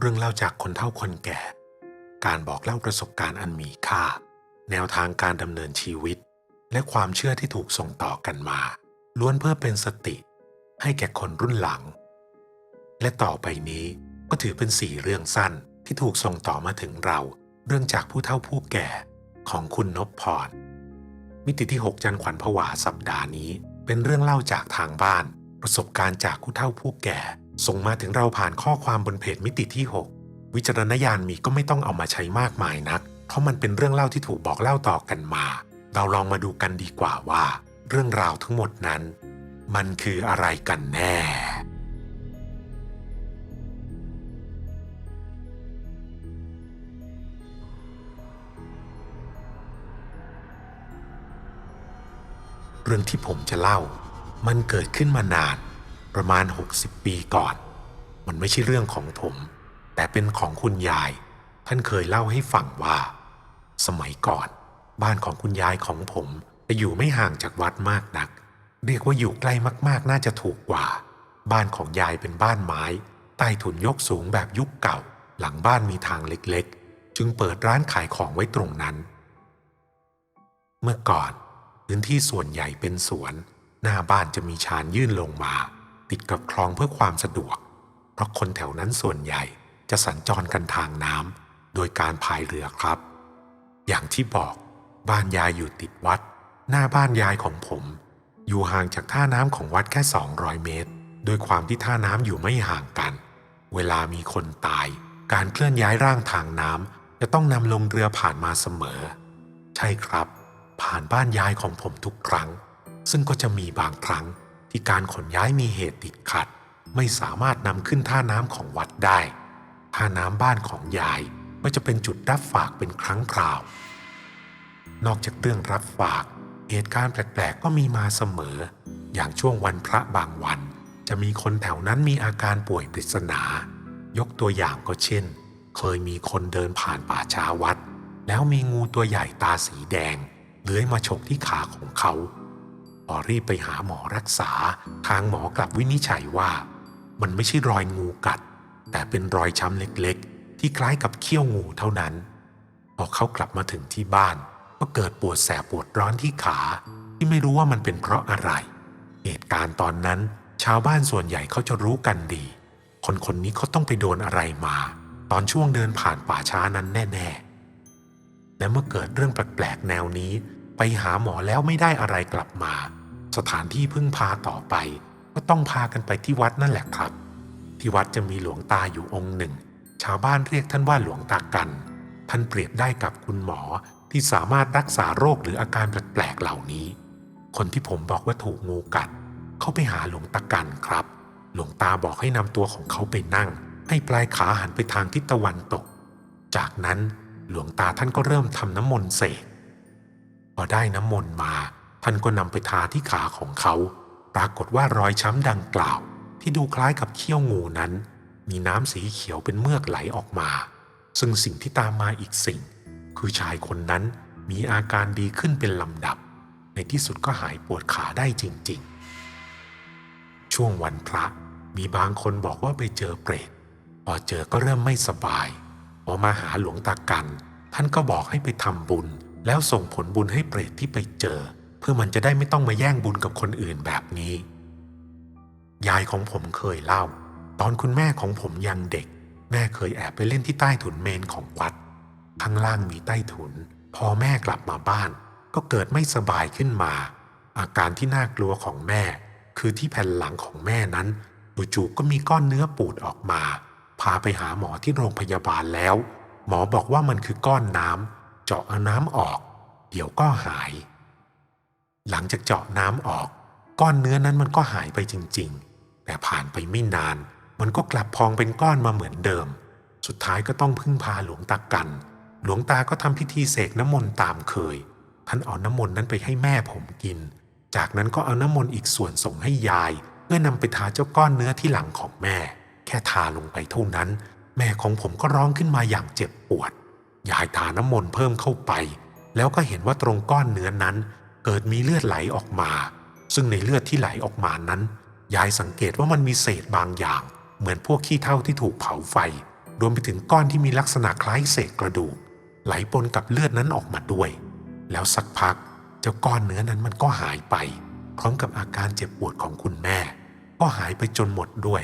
เรื่องเล่าจากคนเฒ่าคนแก่ การบอกเล่าประสบการณ์อันมีค่า แนวทางการดำเนินชีวิต และความเชื่อที่ถูกส่งต่อกันมา ล้วนเพื่อเป็นสติ ให้แก่คนรุ่นหลัง และต่อไปนี้ก็ถือเป็นสี่เรื่องสั้นที่ถูกส่งต่อมาถึงเรา เรื่องจากผู้เฒ่าผู้แก่ของคุณนพพรมิติที่ 6 จันขวัญผวาสัปดาห์นี้ เป็นเรื่องเล่าจากทางบ้าน ประสบการณ์จากผู้เฒ่าผู้แก่ ส่งมาถึงเราผ่านข้อความบนเพจมิติที่ 6 วิจารณญาณมีก็ไม่ต้องเอามาใช้มากมายนัก เพราะมันเป็นเรื่องเล่าที่ถูกบอกเล่าต่อกันมา เราลองมาดูกันดีกว่าว่า เรื่องราวทั้งหมดนั้น มันคืออะไรกันแน่ เรื่องที่ผมจะเล่า มันเกิดขึ้นมานาน ประมาณ 60 ปีก่อน มันไม่ใช่เรื่องของผม แต่เป็นของคุณยาย ท่านเคยเล่าให้ฟังว่า สมัยก่อน บ้านของคุณยายของผมจะอยู่ไม่ห่างจากวัดมากนัก เรียกว่าอยู่ใกล้มากๆ น่าจะถูกกว่า บ้านของยายเป็นบ้านไม้ ใต้ถุนยกสูงแบบยุคเก่า หลังบ้านมีทางเล็กๆ จึงเปิดร้านขายของไว้ตรงนั้น เมื่อก่อนพื้นที่ส่วนใหญ่เป็นสวน หน้าบ้านจะมีชานยื่นลงมา ติดกับคลองเพื่อความสะดวก เพราะคนแถวนั้นส่วนใหญ่จะสัญจรกันทางน้ำโดยการพายเรือครับ อย่างที่บอกบ้านยายอยู่ติดวัด หน้าบ้านยายของผม อยู่ห่างจากท่าน้ำของวัดแค่ 200 เมตร โดยความที่ท่าน้ำอยู่ไม่ห่างกัน เวลามีคนตาย การเคลื่อนย้ายร่างทางน้ำจะต้องนำลงเรือผ่านมาเสมอ ใช่ครับ ผ่านบ้านยายของผมทุกครั้ง ซึ่งก็จะมีบางครั้ง ที่การขนย้ายมีเหตุติดขัด ไม่สามารถนำขึ้นท่าน้ำของวัดได้ ท่าน้ำบ้านของยายก็จะเป็นจุดรับฝากเป็นครั้งคราว นอกจากเรื่องรับฝาก เหตุการณ์แปลกๆ ก็มีมาเสมอ อย่างช่วงวันพระบางวัน จะมีคนแถวนั้นมีอาการป่วยปริศนา ยกตัวอย่างก็เช่น เคยมีคนเดินผ่านป่าช้าวัด แล้วมีงูตัวใหญ่ตาสีแดงเลื้อยมาฉกที่ขาของเขา พอรีบไปหาหมอรักษา ทางหมอกลับวินิจฉัยว่า มันไม่ใช่รอยงูกัด แต่เป็นรอยช้ำเล็กๆ ที่คล้ายกับเขี้ยวงูเท่านั้น พอเขากลับมาถึงที่บ้าน ก็เกิดปวดแสบปวดร้อนที่ขา ที่ไม่รู้ว่ามันเป็นเพราะอะไร เหตุการณ์ตอนนั้น ชาวบ้านส่วนใหญ่เขาจะรู้กันดี คนคนนี้เขาต้องไปโดนอะไรมา ตอนช่วงเดินผ่านป่าช้านั้นแน่ ๆ และเมื่อเกิดเรื่องแปลกๆแนวนี้ ไปหาหมอแล้วไม่ได้อะไรกลับมา สถานที่พึ่งพาต่อไป ก็ต้องพากันไปที่วัดนั่นแหละครับ ที่วัดจะมีหลวงตาอยู่องค์หนึ่ง ชาวบ้านเรียกท่านว่าหลวงตากัน ท่านเปรียบได้กับคุณหมอที่สามารถรักษาโรคหรืออาการแปลกๆเหล่านี้ คนที่ผมบอกว่าถูกงูกัด เขาไปหาหลวงตากันครับ หลวงตาบอกให้นำตัวของเขาไปนั่ง ให้ปลายขาหันไปทางทิศตะวันตก จากนั้นหลวงตาท่านก็เริ่มทำน้ำมนต์เสก พอได้น้ำมนต์มา ท่านก็นำไปทาที่ขาของเขา ปรากฏว่ารอยช้ำดังกล่าว ที่ดูคล้ายกับเขี้ยวงูนั้น มีน้ำสีเขียวเป็นเมือกไหลออกมา ซึ่งสิ่งที่ตามมาอีกสิ่ง คือชายคนนั้นมีอาการดีขึ้นเป็นลำดับ ในที่สุดก็หายปวดขาได้จริง ๆ ช่วงวันพระมีบางคนบอกว่าไปเจอเปรตพอเจอก็เริ่มไม่สบายพอมาหาหลวงตากัน ท่านก็บอกให้ไปทำบุญ แล้วส่งผลบุญให้เปรตที่ไปเจอ เพื่อมันจะได้ไม่ต้องมาแย่งบุญกับคนอื่นแบบนี้ ยายของผมเคยเล่า ตอนคุณแม่ของผมยังเด็ก แม่เคยแอบไปเล่นที่ใต้ถุนเมนของวัด ข้างล่างมีใต้ถุน พอแม่กลับมาบ้าน ก็เกิดไม่สบายขึ้นมา อาการที่น่ากลัวของแม่ คือที่แผ่นหลังของแม่นั้นจู่ๆก็มีก้อนเนื้อปูดออกมา พาไปหาหมอที่โรงพยาบาลแล้ว หมอบอกว่ามันคือก้อนน้ำ เจาะเอาน้ำออก เดี๋ยวก็หาย หลังจากเจาะน้ำออก ก้อนเนื้อนั้นมันก็หายไปจริง ๆ แต่ผ่านไปไม่นาน มันก็กลับพองเป็นก้อนมาเหมือนเดิม สุดท้ายก็ต้องพึ่งพาหลวงตากัน หลวงตาก็ทำพิธีเสกน้ำมนต์ตามเคย ท่านเอาน้ำมนต์นั้นไปให้แม่ผมกิน จากนั้นก็เอาน้ำมนต์อีกส่วนส่งให้ยาย เพื่อนำไปทาเจ้าก้อนเนื้อที่หลังของแม่ แค่ทาลงไปเท่านั้น แม่ของผมก็ร้องขึ้นมาอย่างเจ็บปวด ยายทาน้ำมนต์เพิ่มเข้าไป แล้วก็เห็นว่าตรงก้อนเนื้อนั้น เกิดมีเลือดไหลออกมา ซึ่งในเลือดที่ไหลออกมานั้น ยายสังเกตว่ามันมีเศษบางอย่าง เหมือนพวกขี้เถ้าที่ถูกเผาไฟ รวมไปถึงก้อนที่มีลักษณะคล้ายเศษกระดูก ไหลปนกับเลือดนั้นออกมาด้วย แล้วสักพักเจ้าก้อนเนื้อนั้นมันก็หายไป พร้อมกับอาการเจ็บปวดของคุณแม่ ก็หายไปจนหมดด้วย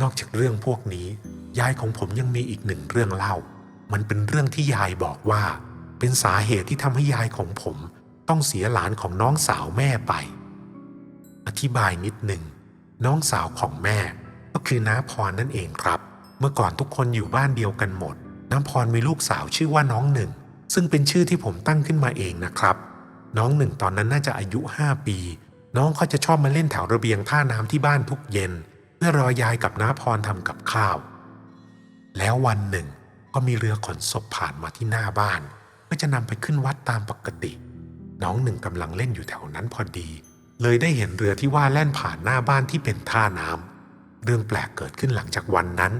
นอกจากเรื่องพวกนี้ ยายของผมยังมีอีกหนึ่งเรื่องเล่า มันเป็นเรื่องที่ยายบอกว่า เป็นสาเหตุที่ทำให้ยายของผมต้องเสียหลานของน้องสาวแม่ไป อธิบายนิดหนึ่ง น้องสาวของแม่ ก็คือน้าพรนั่นเองครับ เมื่อก่อนทุกคนอยู่บ้านเดียวกันหมด น้าพรมีลูกสาวชื่อว่าน้องหนึ่ง ซึ่งเป็นชื่อที่ผมตั้งขึ้นมาเองนะครับ น้องหนึ่งตอนนั้นน่าจะอายุ 5 ปี น้องเขาจะชอบมาเล่นแถวระเบียงท่าน้ำที่บ้านทุกเย็นเพื่อรอยายกับน้าพรทำกับข้าว แล้ววันหนึ่งก็มีเรือขนศพผ่านมาที่หน้าบ้านเพื่อจะนำไปขึ้นวัดตามปกติ น้องหนึ่งกำลังเล่นอยู่แถวนั้นพอดี เลยได้เห็นเรือที่ว่าแล่นผ่านหน้าบ้านที่เป็นท่าน้ำเรื่องแปลกเกิดขึ้นหลังจากวันนั้น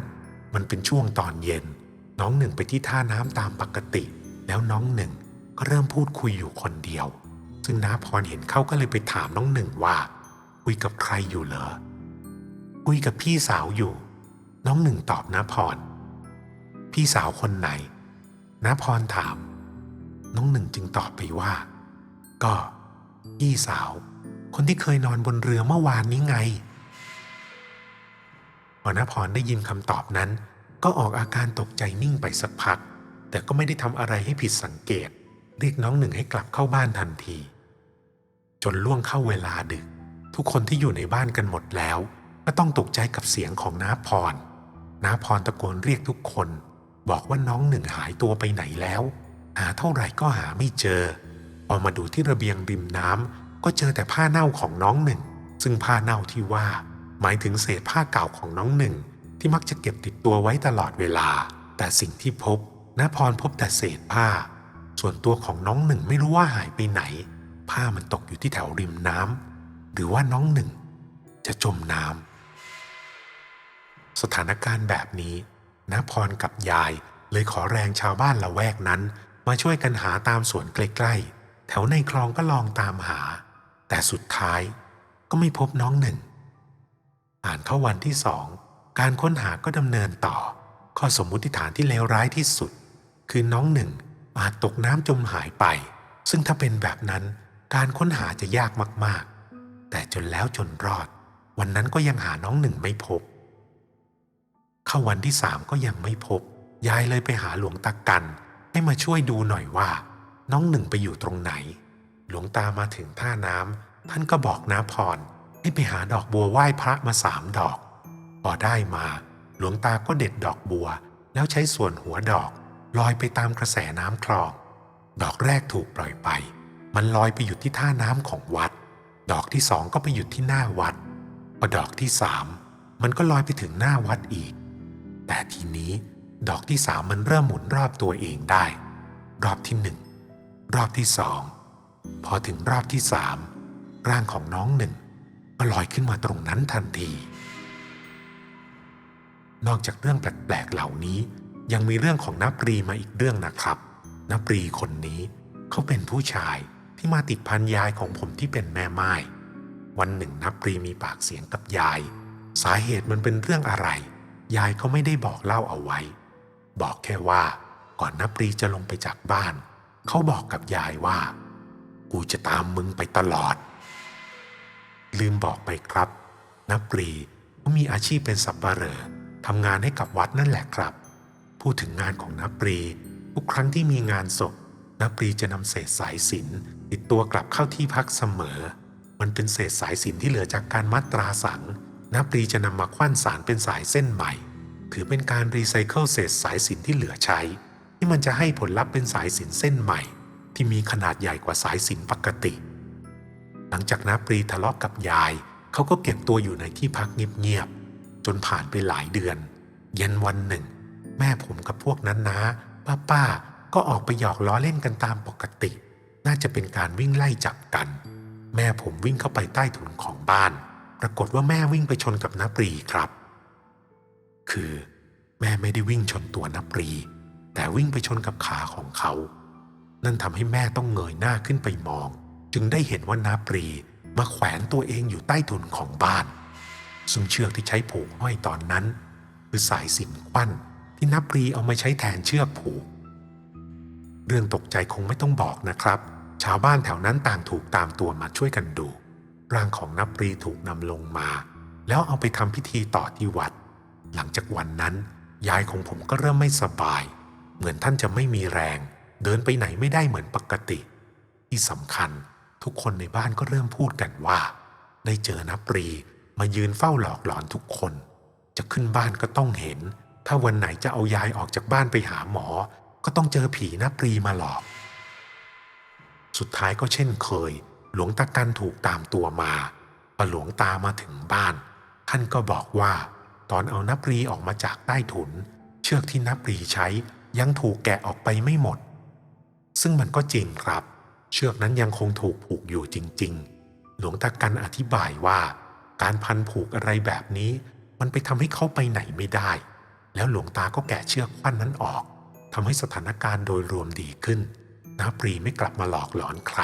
มันเป็นช่วงตอนเย็น น้องหนึ่งไปที่ท่าน้ำตามปกติ แล้วน้องหนึ่งก็เริ่มพูดคุยอยู่คนเดียว ซึ่งน้าพรเห็นเขาก็เลยไปถามน้องหนึ่งว่า คุยกับใครอยู่เหรอคุยกับพี่สาวอยู่ น้องหนึ่งตอบน้าพร พี่สาวคนไหนน้าพรถาม น้องหนึ่งจึงตอบไปว่า ก็ พี่สาว คนที่เคยนอนบนเรือเมื่อวานนี้ไงพอน้าพรได้ยินคำตอบนั้น ก็ออกอาการตกใจนิ่งไปสักพัก แต่ก็ไม่ได้ทำอะไรให้ผิดสังเกต เรียกน้องหนึ่งให้กลับเข้าบ้านทันที จนล่วงเข้าเวลาดึก ทุกคนที่อยู่ในบ้านกันหมดแล้ว ก็ต้องตกใจกับเสียงของน้าพรน้าพรตะโกนเรียกทุกคน บอกว่าน้องหนึ่งหายตัวไปไหนแล้ว หาเท่าไหร่ก็หาไม่เจอพอมาดูที่ระเบียงริมน้ำก็เจอแต่ผ้าเน่าของน้องหนึ่ง ซึ่งผ้าเน่าที่ว่า หมายถึงเศษผ้าเก่าของน้องหนึ่ง ที่มักจะเก็บติดตัวไว้ตลอดเวลา แต่สิ่งที่พบนาพรพบแต่เศษผ้า ส่วนตัวของน้องหนึ่งไม่รู้ว่าหายไปไหน ผ้ามันตกอยู่ที่แถวริมน้ำหรือว่าน้องหนึ่ง จะจมน้ำสถานการณ์แบบนี้ น้าพรกับยาย เลยขอแรงชาวบ้านละแวกนั้น มาช่วยกันหาตามสวนใกล้ๆ แถวในคลองก็ลองตามหา แต่สุดท้ายก็ไม่พบน้องหนึ่ง อ่านเข้าวันที่สอง การค้นหาก็ดำเนินต่อ ข้อสมมุติฐานที่เลวร้ายที่สุด คือน้องหนึ่งอาจตกน้ำจมหายไป ซึ่งถ้าเป็นแบบนั้นการค้นหาจะยากมากๆ แต่จนแล้วจนรอด วันนั้นก็ยังหาน้องหนึ่งไม่พบ เข้าวันที่สามก็ยังไม่พบ ยายเลยไปหาหลวงตากัน ให้มาช่วยดูหน่อยว่า น้องหนึ่งไปอยู่ตรงไหน หลวงตามาถึงท่าน้ำท่านก็บอกน้าพรให้ไปหาดอกบัวไหว้พระมาสามดอก พอได้มา หลวงตาก็เด็ดดอกบัว แล้วใช้ส่วนหัวดอก ลอยไปตามกระแสน้ำคลอง ดอกแรกถูกปล่อยไป มันลอยไปหยุดที่ท่าน้ำของวัด ดอกที่สองก็ไปหยุดที่หน้าวัดพอดอกที่สามมันก็ลอยไปถึงหน้าวัดอีก แต่ทีนี้ดอกที่สามมันเริ่มหมุนรอบตัวเองได้ รอบที่หนึ่งรอบที่สองพอถึงรอบที่สามร่างของน้องหนึ่งก็ลอยขึ้นมาตรงนั้นทันที นอกจากเรื่องแปลกๆเหล่านี้ ยังมีเรื่องของนับปรีมาอีกเรื่องนะครับนับปรีคนนี้เขาเป็นผู้ชายที่มาติดพันยายของผมที่เป็นแม่ไม้วันหนึ่งนับปรีมีปากเสียงกับยาย สาเหตุมันเป็นเรื่องอะไร ยายเขาไม่ได้บอกเล่าเอาไว้ บอกแค่ว่าก่อนนับปรีจะลงไปจากบ้าน เขาบอกกับยายว่า กูจะตามมึงไปตลอด ลืมบอกไปครับ นับปรีเขามีอาชีพเป็นสับเหร่อทำงานให้กับวัดนั่นแหละครับ พูดถึงงานของนับปรีทุกครั้งที่มีงานศพนับปรีจะนำเศษสายสินติดตัวกลับเข้าที่พักเสมอ มันเป็นเศษสายสินที่เหลือจากการมัดตราสัง นับปรีจะนำมาคว้านสารเป็นสายเส้นใหม่ ถือเป็นการรีไซเคิลเศษสายสินที่เหลือใช้ ที่มันจะให้ผลลัพธ์เป็นสายสินเส้นใหม่ ที่มีขนาดใหญ่กว่าสายสินปกติ หลังจากนับปรีทะเลาะกับยาย เขาก็เก็บตัวอยู่ในที่พักเงียบๆจนผ่านไปหลายเดือน เย็นวันหนึ่ง แม่ผมกับพวกนั้นนะป้าป้าๆก็ออกไปหยอกล้อเล่นกันตามปกติ น่าจะเป็นการวิ่งไล่จับกัน แม่ผมวิ่งเข้าไปใต้ถุนของบ้าน ปรากฏว่าแม่วิ่งไปชนกับนับปรีครับ คือแม่ไม่ได้วิ่งชนตัวนับปรี แต่วิ่งไปชนกับขาของเขา นั่นทำให้แม่ต้องเงยหน้าขึ้นไปมอง จึงได้เห็นว่านาปรีมาแขวนตัวเองอยู่ใต้ถุนของบ้าน ซึ่งเชือกที่ใช้ผูกห้อยตอนนั้น คือสายสินควันที่นับรีเอามาใช้แทนเชือกผูก เรื่องตกใจคงไม่ต้องบอกนะครับ ชาวบ้านแถวนั้นต่างถูกตามตัวมาช่วยกันดู ร่างของนับรีถูกนำลงมา แล้วเอาไปทำพิธีต่อที่วัด หลังจากวันนั้น ยายของผมก็เริ่มไม่สบาย เหมือนท่านจะไม่มีแรง เดินไปไหนไม่ได้เหมือนปกติ ที่สำคัญทุกคนในบ้านก็เริ่มพูดกันว่า ได้เจอนับรีมายืนเฝ้าหลอกหลอนทุกคน จะขึ้นบ้านก็ต้องเห็น ถ้าวันไหนจะเอายายออกจากบ้านไปหาหมอ ก็ต้องเจอผีนับรีมาหลอก สุดท้ายก็เช่นเคย หลวงตากันถูกตามตัวมาพอหลวงตามาถึงบ้าน ท่านก็บอกว่า ตอนเอานับรีออกมาจากใต้ถุน เชือกที่นับรีใช้ยังถูกแกะออกไปไม่หมด ซึ่งมันก็จริงครับ เชือกนั้นยังคงถูกผูกอยู่จริง ๆ หลวงตากันอธิบายว่า การพันผูกอะไรแบบนี้ มันไปทำให้เขาไปไหนไม่ได้ แล้วหลวงตาก็แกะเชือกพันนั้นออกทำให้สถานการณ์โดยรวมดีขึ้นนาปรีไม่กลับมาหลอกหลอนใคร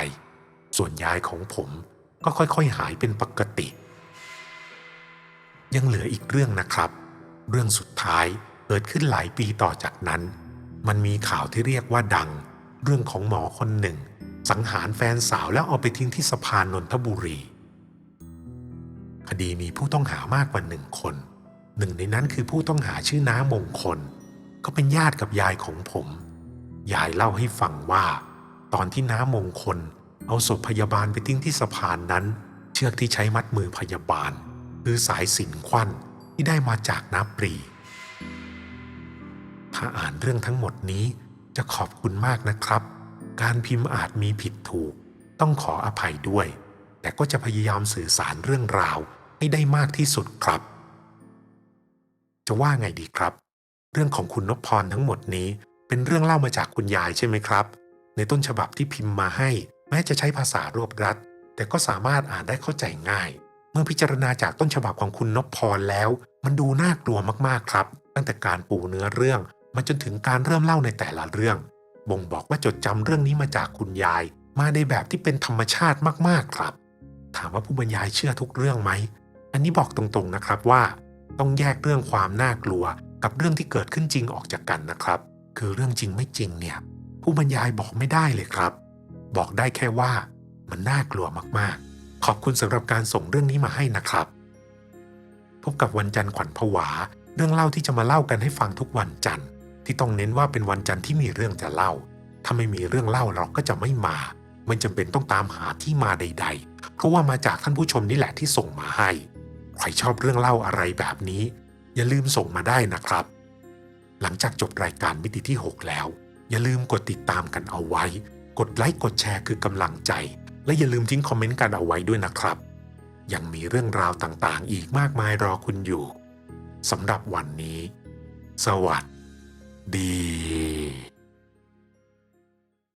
ส่วนยายของผมก็ค่อยๆหายเป็นปกติ ยังเหลืออีกเรื่องนะครับ เรื่องสุดท้ายเกิดขึ้นหลายปีต่อจากนั้น มันมีข่าวที่เรียกว่าดัง เรื่องของหมอคนหนึ่ง สังหารแฟนสาวแล้วเอาไปทิ้งที่สะพานนนทบุรี คดีมีผู้ต้องหามากกว่าหนึ่งคน หนึ่งในนั้นคือผู้ต้องหาชื่อน้ามงคล ก็เป็นญาติกับยายของผม ยายเล่าให้ฟังว่า ตอนที่น้ามงคล เอาศพพยาบาลไปทิ้งที่สะพานนั้น เชือกที่ใช้มัดมือพยาบาล คือสายสินควันที่ได้มาจากน้าปรี ถ้าอ่านเรื่องทั้งหมดนี้จะขอบคุณมากนะครับ การพิมพ์อาจมีผิดถูก ต้องขออภัยด้วย แต่ก็จะพยายามสื่อสารเรื่องราวให้ได้มากที่สุดครับ จะว่าไงดีครับ เรื่องของคุณนพพรทั้งหมดนี้เป็นเรื่องเล่ามาจากคุณยายใช่ไหมครับ ในต้นฉบับที่พิมพ์มาให้ แม้จะใช้ภาษารวบรัดแต่ก็สามารถอ่านได้เข้าใจง่าย เมื่อพิจารณาจากต้นฉบับของคุณนพพรแล้ว มันดูน่ากลัวมากๆครับ ตั้งแต่การปูเนื้อเรื่องมาจนถึงการเริ่มเล่าในแต่ละเรื่อง บ่งบอกว่าจดจำเรื่องนี้มาจากคุณยาย มาในแบบที่เป็นธรรมชาติมากๆครับ ถามว่าผู้บรรยายเชื่อทุกเรื่องไหม อันนี้บอกตรงๆนะครับว่า ต้องแยกเรื่องความน่ากลัว กับเรื่องที่เกิดขึ้นจริงออกจากกันนะครับ คือเรื่องจริงไม่จริงเนี่ย ผู้บรรยายบอกไม่ได้เลยครับ บอกได้แค่ว่ามันน่ากลัวมากๆ ขอบคุณสำหรับการส่งเรื่องนี้มาให้นะครับ พบกับวันจันทร์ขวัญผวา เรื่องเล่าที่จะมาเล่ากันให้ฟังทุกวันจันทร์ ที่ต้องเน้นว่าเป็นวันจันทร์ที่มีเรื่องจะเล่า ถ้าไม่มีเรื่องเล่าเราก็จะไม่มา ไม่จำเป็นต้องตามหาที่มาใด ๆ เพราะว่ามาจากท่านผู้ชมนี่แหละที่ส่งมาให้ ใครชอบเรื่องเล่าอะไรแบบนี้ อย่าลืมส่งมาได้นะครับ หลังจากจบรายการมิติที่ 6 แล้ว อย่าลืมกดติดตามกันเอาไว้ กดไลค์กดแชร์คือกำลังใจ และอย่าลืมทิ้งคอมเมนต์กันเอาไว้ด้วยนะครับ ยังมีเรื่องราวต่างๆ อีกมากมายรอคุณอยู่สำหรับวันนี้ สวัสดี